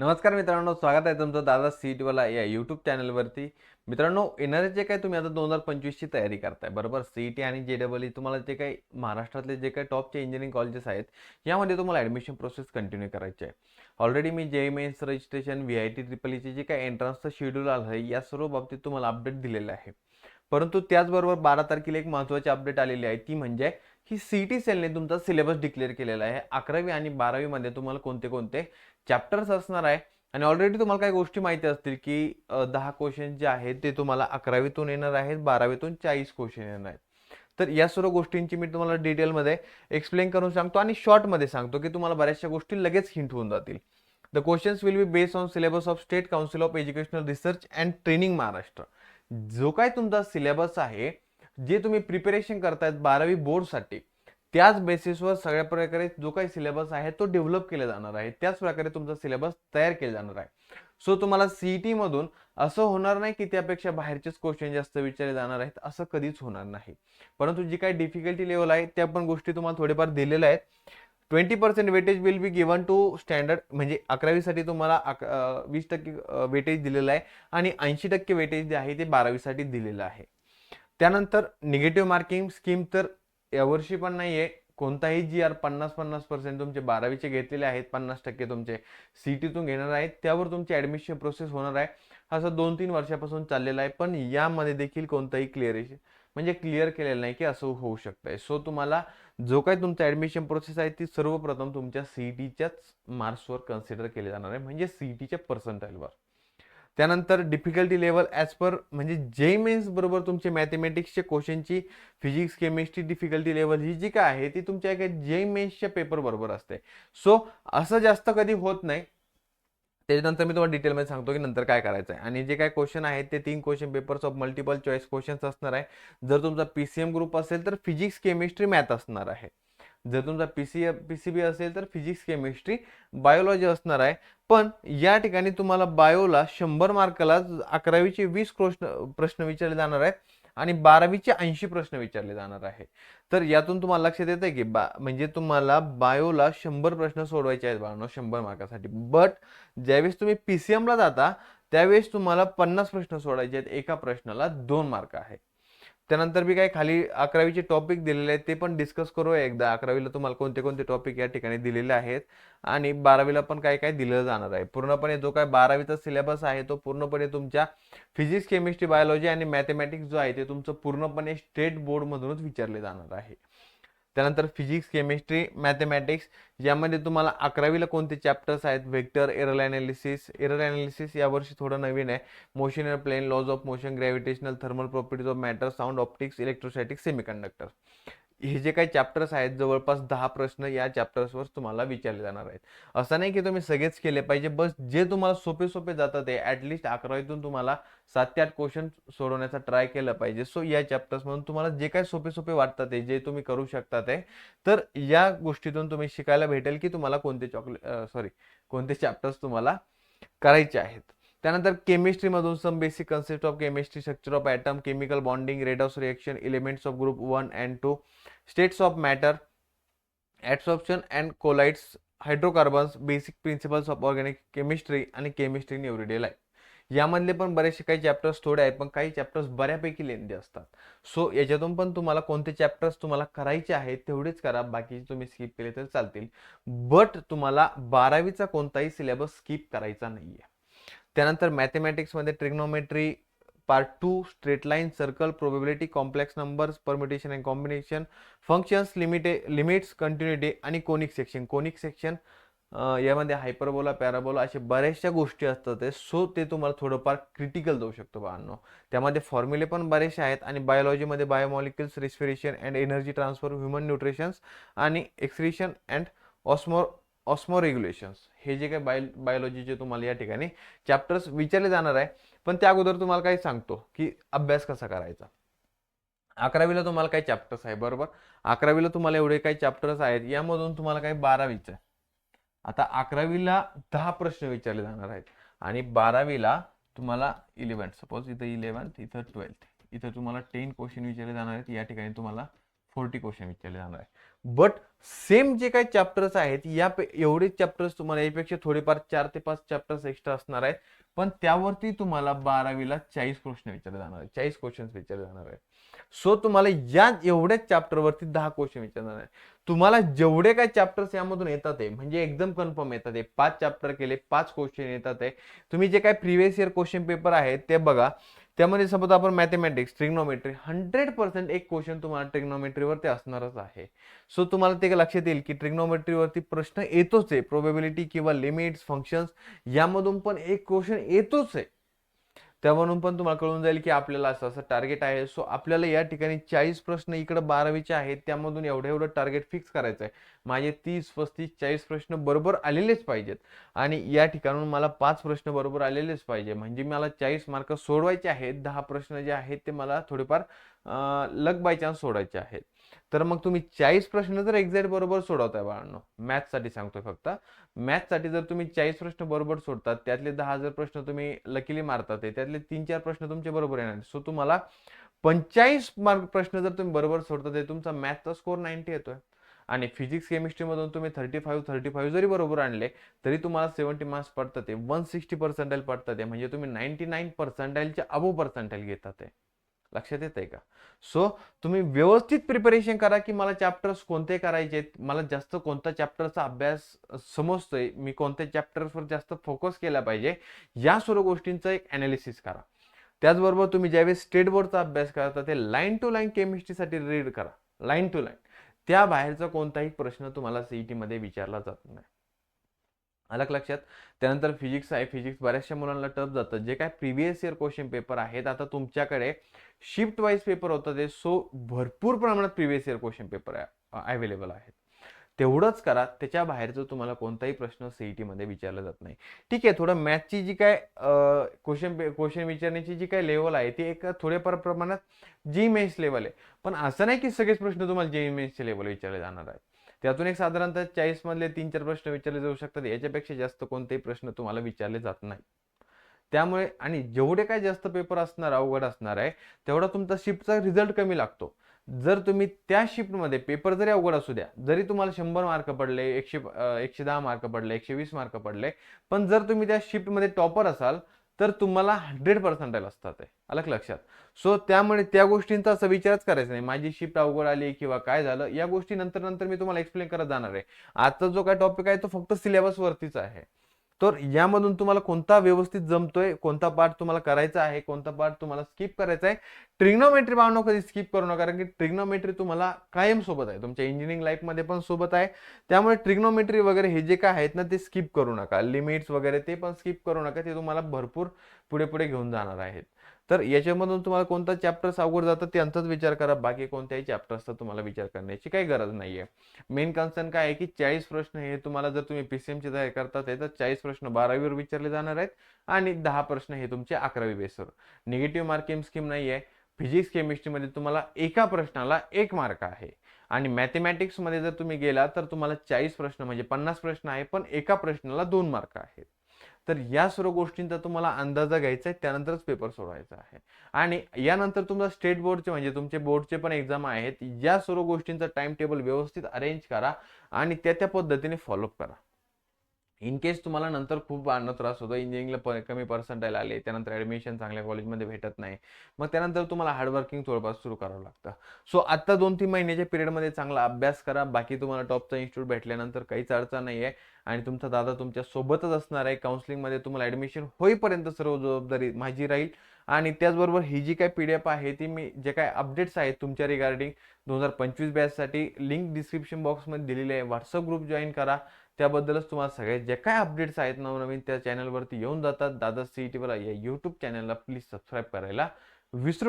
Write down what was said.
नमस्कार मित्रांनो स्वागत आहे तुमचं दादा सीटवाला या यूट्यूब चॅनलवरती मित्रांनो येणारे जे काही तुम्ही आता दोन हजार पंचवीसची तयारी करताय बरोबर? सी टी आणि जे डबल ई तुम्हाला जे काही महाराष्ट्रातले जे काही टॉपचे इंजिनिअरिंग कॉलेजेस आहेत यामध्ये तुम्हाला ॲडमिशन प्रोसेस कंटिन्यू करायची आहे. ऑलरेडी मी जे mains registration V I T triple ईचे जे काही एंट्रन्सचं शेड्यूल आलं आहे या सर्व बाबतीत तुम्हाला अपडेट दिलेलं आहे. परंतु त्याचबरोबर बारा तारखेला एक महत्त्वाची अपडेट आलेली आहे ती म्हणजे ही सी टी सेलने तुमचा सिलेबस डिक्लेअर केलेला आहे. अकरावी आणि बारावीमध्ये तुम्हाला कोणते कोणते चॅप्टर्स असणार आहे. आणि ऑलरेडी तुम्हाला काही गोष्टी माहिती असतील की दहा क्वेश्चन जे आहेत ते तुम्हाला अकरावीतून येणार आहेत बारावीतून चाळीस क्वेश्चन येणार आहेत. तर या सर्व गोष्टींची मी तुम्हाला डिटेलमध्ये एक्सप्लेन करून सांगतो आणि शॉर्टमध्ये सांगतो की तुम्हाला बऱ्याचशा गोष्टी लगेच हिंट होऊन जातील. The questions will be based on syllabus of state council of educational research and training Maharashtra जो काय तुमचा सिलेबस आहे जे तुम्ही प्रिपरेशन करतायत बारावी बोर्डसाठी त्याच बेसिसवर सगळ्या प्रकारे जो काही सिलेबस आहे तो डेव्हलप केला जाणार आहे. त्याच प्रकारे तुमचा सिलेबस तयार केला जाणार आहे. सो तुम्हाला सीईटी मधून असं होणार नाही की त्यापेक्षा बाहेरचेच क्वेश्चन जास्त विचारले जाणार आहेत असं कधीच होणार नाही. परंतु जी काही डिफिकल्टी लेवल आहे त्या पण गोष्टी तुम्हाला थोडेफार दिलेल्या आहेत. Twenty percent weightage will be given to standard म्हणजे अकरावीसाठी तुम्हाला अक वीस टक्के वेटेज दिलेलं आहे आणि ऐंशी टक्के वेटेज जे आहे ते बारावीसाठी दिलेलं आहे. त्यानंतर निगेटिव्ह मार्किंग स्कीम तर यावर्षी पण नाही आहे कोणताही जी आर पन्नास पन्नास पर्सेंट तुमचे बारावीचे घेतलेले आहेत पन्नास टक्के तुमचे सी टीतून घेणार आहेत. त्यावर तुमची ॲडमिशन प्रोसेस होणार आहे. असं दोन तीन वर्षापासून चाललेलं आहे. पण यामध्ये देखील कोणताही क्लिअरेशन म्हणजे क्लिअर केलेलं नाही की असं होऊ शकतंय. सो तुम्हाला जो काही तुमचा ॲडमिशन प्रोसेस आहे ती सर्वप्रथम तुमच्या सी टीच्याच मार्क्सवर कन्सिडर केली जाणार आहे. म्हणजे सी टीच्या पर्सेंटाईलवर त्यानंतर डिफिकल्टी लेवल ॲज पर म्हणजे जे मेन्स बरोबर तुमचे मॅथमॅटिक्सचे क्वेश्चनची फिजिक्स केमिस्ट्री डिफिकल्टी लेवल ही जी काय आहे ती तुमच्या एका जे मेन्सच्या पेपर बरोबर असते. सो असं जास्त कधी होत नाही. त्याच्यानंतर मी तुम्हाला डिटेलमध्ये सांगतो की नंतर काय करायचं आहे आणि जे काय क्वेश्चन आहेत ते तीन question papers of multiple choice questions असणार आहे. जर तुमचा पी सी एम ग्रुप असेल तर फिजिक्स केमिस्ट्री मॅथ असणार आहे. जर तुमचा P C P C B असेल तर फिजिक्स केमिस्ट्री बायोलॉजी असणार आहे. पण या ठिकाणी तुम्हाला बायोला शंभर मार्काला अकरावीचे वीस प्रश्न प्रश्न विचारले जाणार आहेत आणि बारावीचे ऐंशी प्रश्न विचारले जाणार आहे. तर यातून तुम्हाला लक्षात येतं की बा म्हणजे तुम्हाला बायोला शंभर प्रश्न सोडवायचे आहेत बाळांनो शंभर मार्कासाठी. बट ज्यावेळेस तुम्ही पी सी एमला जाता त्यावेळेस तुम्हाला पन्नास प्रश्न सोडायचे आहेत. एका प्रश्नाला दोन मार्क आहे. त्यानंतर मी काय खाली अकरावीचे टॉपिक दिलेले आहेत ते पण डिस्कस करूया एकदा. अकरावीला तुम्हाला कोणते कोणते टॉपिक या ठिकाणी दिलेले आहेत आणि बारावीला पण काय काय दिलं जाणार आहे. पूर्णपणे जो काय बारावीचा सिलेबस आहे तो पूर्णपणे तुमच्या फिजिक्स केमिस्ट्री बायोलॉजी आणि मॅथमॅटिक्स जो आहे ते तुमचं पूर्णपणे स्टेट बोर्डमधूनच विचारले जाणार आहे. त्यानंतर फिजिक्स केमिस्ट्री मॅथमॅटिक्स यामध्ये तुम्हाला अकरावीला कोणते चॅप्टर्स आहेत? Vector error analysis error analysis यावर्षी थोडं नवीन आहे. Motion plane laws of motion gravitational thermal properties of matter sound optics electrostatics semiconductor हे जे काही चॅप्टर्स आहेत जवळपास दहा प्रश्न या चॅप्टर्सवर तुम्हाला विचारले जाणार आहेत. असं नाही की तुम्ही सगळेच केले पाहिजे बस जे तुम्हाला सोपे सोपे जातात ते ॲटलिस्ट अकरावीतून तुम्हाला सात ते आठ क्वेश्चन सोडवण्याचा ट्राय केलं पाहिजे. सो या चॅप्टर्समधून तुम्हाला जे काही सोपे सोपे वाटतात ते जे तुम्ही करू शकता ते तर या गोष्टीतून तुम्ही शिकायला भेटेल की तुम्हाला कोणते चॉकलेट सॉरी कोणते चॅप्टर्स तुम्हाला करायचे आहेत. त्यानंतर केमिस्ट्रीमधून some basic concept of chemistry structure of atom chemical bonding redox reaction elements of group one and two states of matter adsorption and colloids hydrocarbons basic principles of organic chemistry आणि chemistry in everyday life यामधले पण बरेचसे काही chapters थोडे आहेत पण काही chapters बऱ्यापैकी लेंदी असतात. सो याच्यातून पण तुम्हाला कोणते चॅप्टर्स तुम्हाला करायचे आहेत तेवढेच करा. बाकीचे तुम्ही स्किप केले तर चालतील. बट तुम्हाला बारावीचा कोणताही सिलेबस स्किप करायचा नाही आहे त्यानंतर मॅथमॅटिक्समध्ये trigonometry part two straight line circle probability complex numbers permutation and combination functions limit limits continuity आणि कोनिक सेक्शन कोनिक सेक्शन यामध्ये हायपरबोला पॅराबोला अशा बऱ्याचशा गोष्टी असतात ते. सो ते तुम्हाला थोडंफार क्रिटिकल जाऊ शकतो बाळांनो. त्यामध्ये फॉर्म्युले पण बरेचसे आहेत आणि बायोलॉजीमध्ये biomolecules respiration and energy transfer human nutritions आणि excretion and osmo osmoregulations हे जे काही बायो बायोलॉजीचे तुम्हाला या ठिकाणी चॅप्टर्स विचारले जाणार आहे पण त्या अगोदर तुम्हाला काही सांगतो की अभ्यास कसा करायचा. अकरावीला तुम्हाला काही चॅप्टर्स आहे बरोबर? अकरावीला तुम्हाला एवढे काही चॅप्टर्स आहेत यामधून तुम्हाला काही बारावीचं आहे. आता अकरावीला दहा प्रश्न विचारले जाणार आहेत आणि बारावीला तुम्हाला इलेव्हन्थ सपोज इथं इलेव्हन्थ इथं ट्वेल्थ इथं तुम्हाला टेन क्वेश्चन विचारले जाणार आहेत या ठिकाणी तुम्हाला फोर्टी क्वेश्चन विचारले जाणार आहे बट सेम जे काही चॅप्टर्स आहेत या एवढे चॅप्टर्स तुम्हाला यापेक्षा थोडेफार चार ते पाच चॅप्टर्स एक्स्ट्रा असणार आहेत. पण त्यावरती तुम्हाला बारावीला चाळीस प्रश्न विचारले जाणार आहेत. चाळीस क्वेश्चन्स विचारले जाणार आहेत. सो तुम्हाला या एवढ्याच चॅप्टरवरती दहा क्वेश्चन विचारणार आहे तुम्हाला जेवढे काय चॅप्टर्स यामधून येतात आहे म्हणजे एकदम कन्फर्म येतात आहे. पाच चॅप्टर केले पाच क्वेश्चन येतात आहे. तुम्ही जे काय प्रिव्हियस इयर क्वेश्चन पेपर आहेत ते बघा. त्यामध्ये सपोज आपण मॅथमॅटिक्स ट्रिग्नोमेट्री हंड्रेड पर्सेंट एक क्वेश्चन तुम्हाला ट्रिग्नोमेट्रीवरती असणारच आहे. सो तुम्हाला ते लक्षात येईल की ट्रिग्नोमेट्रीवरती प्रश्न येतोच आहे. प्रोबेबिलिटी किंवा लिमिट्स फंक्शन्स यामधून पण एक क्वेश्चन येतोच आहे. त्यावरून पण तुम्हाला कळून जाईल की आपल्याला असं असं टार्गेट आहे. सो आपल्याला या ठिकाणी चाळीस प्रश्न इकडे बारावीचे आहेत. त्यामधून एवढं एवढं टार्गेट फिक्स करायचं आहे माझे तीस पस्तीस चाळीस प्रश्न बरोबर आलेलेच पाहिजेत. आणि या ठिकाणून मला पाच प्रश्न बरोबर आलेलेच पाहिजे. म्हणजे मला चाळीस मार्क सोडवायचे आहेत दहा प्रश्न जे आहेत ते मला थोडेफार लक बाय चान्स सोडायचे आहेत. तर मग तुम्ही चाळीस प्रश्न जर एक्झॅक्ट बरोबर सोडवताय बाळांनो मॅथ्ससाठी सांगतोय फक्त. मॅथ्ससाठी जर तुम्ही चाळीस प्रश्न बरोबर सोडतात त्यातले दहा हजार प्रश्न तुम्ही लकीली मारतात त्यातले तीन चार प्रश्न तुमचे बरोबर येणार सो तुम्हाला पंचाळीस मार्क प्रश्न जर तुम्ही बरोबर सोडतात ते तुमचा मॅथचा स्कोर नाईन्टी येतोय. आणि फिजिक्स केमिस्ट्रीमधून तुम्ही थर्टी फाईव्ह थर्टी फाईव्ह जरी बरोबर आणले तरी तुम्हाला सेव्हन्टी मार्क्स पडतात आहे वन सिक्स्टी पर्सेंटाईल पडतात आहे म्हणजे तुम्ही नाईन्टी नाईन पर्सेंटाईलच्या अबो पर्सेंटाईल घेतात आहे लक्षात येत आहे का? सो तुम्ही व्यवस्थित प्रिपरेशन करा की मला चॅप्टर्स कोणते करायचे आहेत? मला जास्त कोणत्या चॅप्टरचा अभ्यास समजतोय? मी कोणत्या चॅप्टर्सवर जास्त फोकस केला पाहिजे? या सर्व गोष्टींचं एक अनालिसिस करा. त्याचबरोबर तुम्ही ज्यावेळेस स्टेट बोर्डचा अभ्यास करता ते लाईन टू लाईन केमिस्ट्रीसाठी रीड करा. लाईन टू लाईन त्या बाहेरचा कोणताही प्रश्न तुम्हाला सीईटीमध्ये विचारला जात नाही. अलग लक्षात. त्यानंतर फिजिक्स आहे. फिजिक्स बऱ्याचशा मुलांना टफ जातं. जे काय प्रिव्हियस इयर क्वेश्चन पेपर आहेत आता तुमच्याकडे शिफ्ट वाईज पेपर होतं ते. सो भरपूर प्रमाणात previous year question paper available आहेत. तेवढंच करा. त्याच्या बाहेरचं तुम्हाला कोणताही प्रश्न सीईटीमध्ये विचारला जात नाही. ठीक आहे थोडं मॅथची जी काय क्वेश्चन क्वेश्चन विचारण्याची जी काय लेवल आहे ती एक थोड्याफार प्रमाणात जी मेन्स लेवल आहे. पण असं नाही की सगळेच प्रश्न तुम्हाला जी मेन्सचे लेवल विचारले जाणार आहे त्यातून एक साधारणतः चाळीसमधले तीन चार प्रश्न विचारले जाऊ शकतात. याच्यापेक्षा जास्त कोणतेही प्रश्न तुम्हाला विचारले जात नाही. त्यामुळे आणि जेवढे काय जास्त पेपर असणार अवघड असणार आहे तेवढा तुमचा शिफ्टचा रिझल्ट कमी लागतो. जर तुम्ही त्या शिफ्टमध्ये पेपर जरी अवघड असू द्या जरी तुम्हाला शंभर मार्क पडले एकशे एकशे दहा मार्क पडले एकशे वीस मार्क पडले पण जर तुम्ही त्या शिफ्टमध्ये टॉपर असाल तर तुम्हाला हंड्रेड पर्सेंटाईल असतात ते अलग लक्षात. सो त्यामुळे त्या गोष्टींचा असा विचारच करायचा नाही माझी शिफ्ट अवघड आली किंवा काय झालं या गोष्टी नंतर नंतर मी तुम्हाला एक्सप्लेन करत जाणार आहे. आजचा जो काय टॉपिक आहे तो फक्त सिलेबसवरतीच आहे. तर यामधून तुम्हाला कोणता व्यवस्थित जमतोय कोणता पार्ट तुम्हाला करायचा आहे कोणता पार्ट तुम्हाला स्किप करायचा आहे ट्रिग्नोमेट्री पाहणं कधी स्किप करू नका कारण की ट्रिग्नोमेट्री तुम्हाला कायम सोबत आहे. तुमच्या इंजिनिअरिंग लाईफमध्ये पण सोबत आहे. त्यामुळे ट्रिग्नोमेट्री वगैरे हे जे काय आहेत ना ते स्किप करू नका. लिमिट्स वगैरे ते पण स्किप करू नका. ते तुम्हाला भरपूर पुढे पुढे घेऊन जाणार आहेत. तर याच्यामधून तुम्हाला कोणता चॅप्टर्स अवघड जातात त्यांचाच विचार करा. बाकी कोणत्याही चॅप्टर्सचा तुम्हाला विचार करण्याची काही गरज नाहीये. मेन कन्सर्न काय आहे की चाळीस प्रश्न हे तुम्हाला जर तुम्ही पी सी एमची तयारी करतात तर चाळीस प्रश्न बारावीवर विचारले जाणार आहेत आणि दहा प्रश्न हे तुमचे अकरावी बेसवर निगेटिव्ह मार्किंग स्कीम नाही आहे फिजिक्स केमिस्ट्रीमध्ये तुम्हाला एका प्रश्नाला एक मार्क आहे. आणि मॅथमॅटिक्समध्ये जर तुम्ही गेला तर तुम्हाला चाळीस प्रश्न म्हणजे पन्नास प्रश्न आहे पण एका प्रश्नाला दोन मार्क आहेत. तर या सर्व गोष्टींचा तुम्हाला अंदाजा घ्यायचा आहे त्यानंतरच पेपर सोडवायचा आहे. आणि यानंतर तुमचा स्टेट बोर्डचे म्हणजे तुमचे बोर्डचे पण एक्झाम आहेत या सर्व गोष्टींचा टाइम टेबल व्यवस्थित अरेंज करा आणि त्या त्या पद्धतीने फॉलोअप करा. इन केस तुम्हाला नंतर खूप आणणं त्रास होतो इंजिनिअरिंगला कमी पर्सेंटाईल आले त्यानंतर ॲडमिशन चांगल्या कॉलेजमध्ये भेटत नाही मग त्यानंतर तुम्हाला हार्डवर्किंग थोडंफार सुरू करावं लागतं. सो आत्ता दोन तीन महिन्याच्या पिरियडमध्ये चांगला अभ्यास करा बाकी तुम्हाला टॉपचा इन्स्टिट्यूट भेटल्यानंतर काहीच अडचण नाही आहे आणि तुमचा दादा तुमच्या सोबतच असणार आहे काउन्सिलिंगमध्ये तुम्हाला ॲडमिशन होईपर्यंत सर्व जबाबदारी माझी राहील. आणि त्याचबरोबर ही जी काय पी डी एफ आहे ती मी जे काय अपडेट्स आहेत तुमच्या रिगार्डिंग दोन हजार पंचवीस बॅचसाठी लिंक डिस्क्रिप्शन बॉक्समध्ये दिलेली आहे. व्हॉट्सअप ग्रुप जॉईन करा. त्याबद्दलच तुम्हाला सगळे जे काय अपडेट्स आहेत नवनवीन त्या चॅनलवरती येऊन जातात. दादा सी टी या यूट्यूब चॅनलला प्लीज सबस्क्राईब करायला विसरू नका.